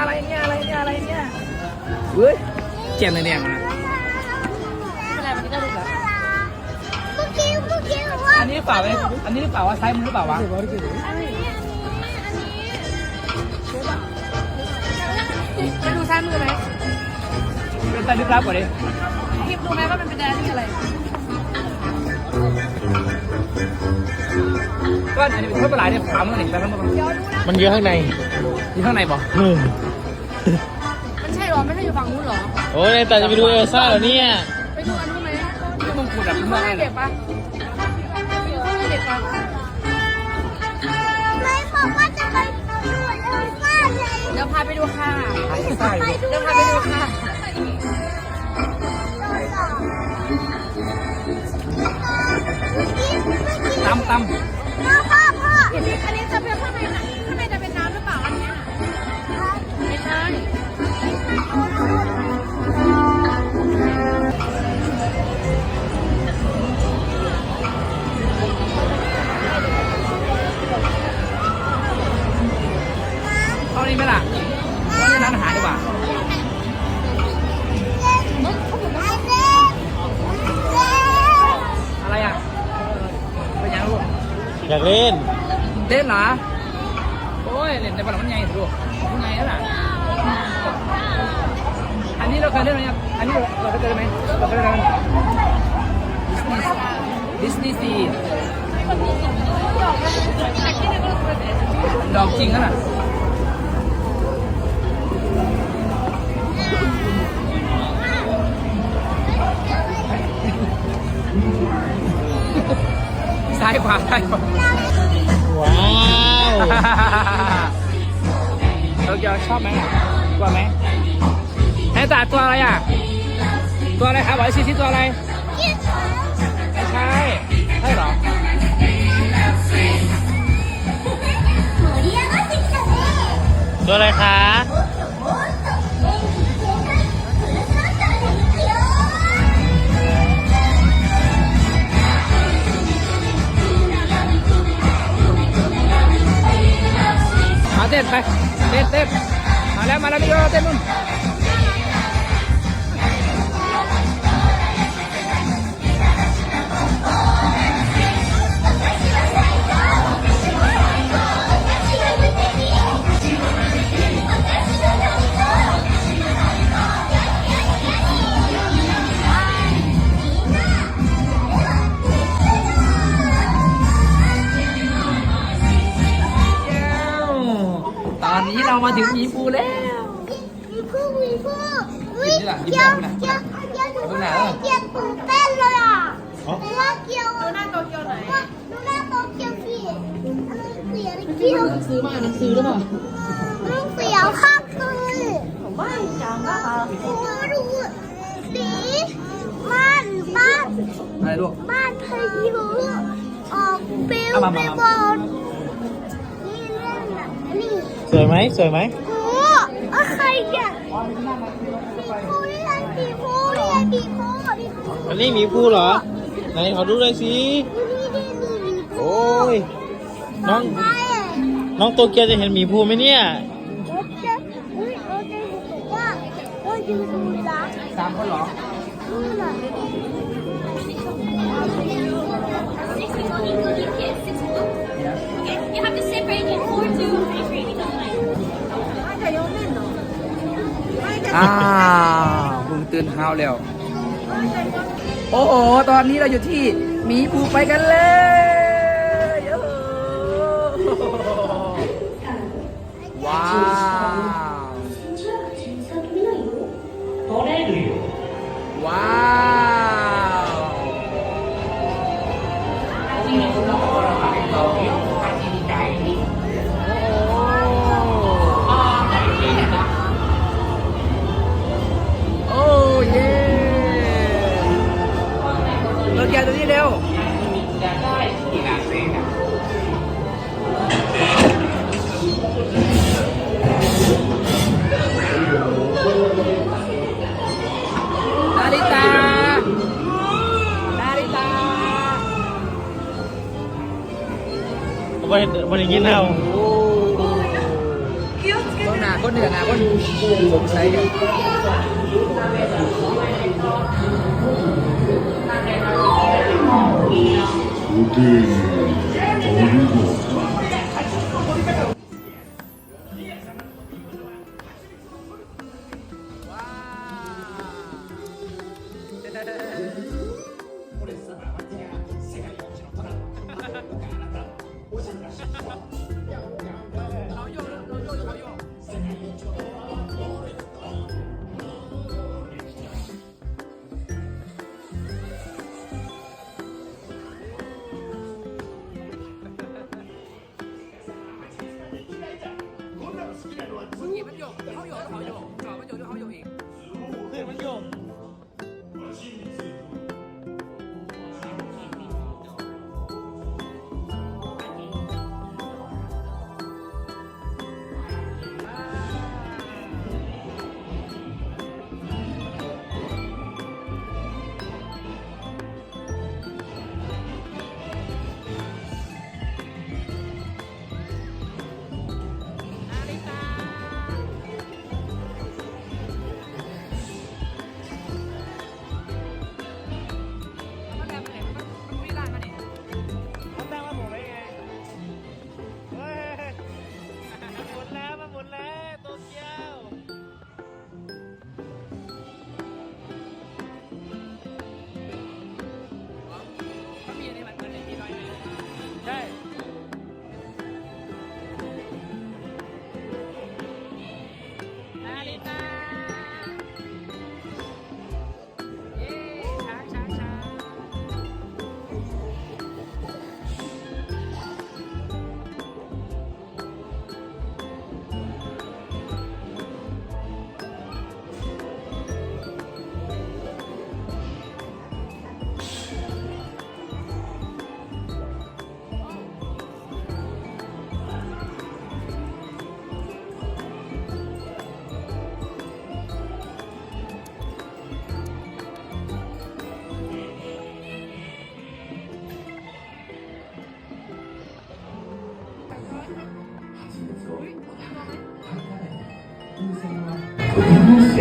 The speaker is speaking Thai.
อะไรเนี่ยอะไรเนี่ยอะไรเนี่ยเฮ้ยแก้มแดงๆนะอะไรมันก็ดูแบบเมื่อกี้เมื่อกี้ว่าอันนี้หรือเปล่าเว้ยอันนี้หรือเปล่าว่าใช้มือหรือเปล่าวะอันนี้อันนี้ไปดูซ้ายมือไหมเป็นตาลึกลับกว่าดิคลิปดูไหมว่ามันเป็นแดนที่อะไร ก็อันนี้เป็นคนประหลาดเนี่ยถามมันหนึ่งแต่มันบอกมันเยอะข้างในอยู่ข้างในบอกอืมมันใช่หรอไม่ใช่อยู่ฝั่งนู้นหรอโอ้ยแต่จะไปดูเอลซ่าเหรอเนี่ยไปดูอันนู้นไหมที่มึงพูดแบบมึงเพื่ว่าอไงให้เนี่เด็ยกปะไปดูเพื่อให้เด็กปะไม่บอกว่าจะไปดูเอลซ่าเลยเดี๋ยวพาไปดูค่ะใช่เดี๋ยวพาไปดูค่ะำตำพ่อพ่อพ่ออันนี้อันนี้จะเป็นข้างในน่ะข้างในจะเป็นน้ำหรือเปล่าอันเนี้ยไม่ใช่เอานี่ไหมล่ะเอานี่ร้านอาหารดีกว่าอ อยากเล่น เล่นเหรอ โอ้ย เล่นในบ้านมันใหญ่ถูกมันใหญ่แล้วล่ะ อันนี้เราเคยเล่นไหมครับ อันนี้เราเคยเล่นไหมเราเคยเล่นไหมดิสนีย์ซีดอกจริงนั่นน่ะ ว้าวาว้าวเกียวชอบไหมอะกลัวไหมไอ้ตาตัวอะไรอะ ตัวอะไรครับไอ้ซีซีตัวอะไรไม่ใช่ใช่หรอตัวอะไรคะ เต้นไป เต้นเต้นมาแล้วมาแล้วพี่โยเต้นนู่น มาถึงหมีภูแล้ว มีผู้มีผู้อุ้ยหยิบนี่ล่ะหยิบเกียวนี่ล่ะเกียวเกียวหนูเอาไปไหนว่าอะเกียวตื่นเต้นเลยอะเพราะว่าเกียวดูหน้าโตเกียวไหนว่าดูหน้าโตเกียวสิอะไรเสียเกียวซื้อมาหนังสือหรือเปล่าลูกเสียวข้างคืนบ้านจังก็ค่ะดูดูสีบ้านบ้าน อะไรลูก บ้านพายุออกเปลวเอามาไปมาหมดนี่เล่นน่ะนี่ สวยไหมสวยไหมโอ้อะใครอะมีผู้นี่ไงมีผู้นี่ไงมีผู้มีผู้อันนี้หมีภูเหรอ ไหนขอดูหน่อยสินี่นี่นี่มีผู้โอ้ย น้องใช่อะน้องโตเกียวจะเห็นหมีภูไหมเนี่ยโอ๊ยเจ๊อุ้ยโอ๊ยเจ๊บอกว่าโอ๊ยยืนดูจ้ะสามคนเหรอนี่น่ะ You have to separate it four to three อ้าวบุงตื่นเฮาแล้ว โอ้โห ตอนนี้เราอยู่ที่หมีภูไปกันเลยโอ้โหว้าว เห็นบริกินเอาต้อหนาคนเหนือหนาคนผมใช้โอเคโอ้ย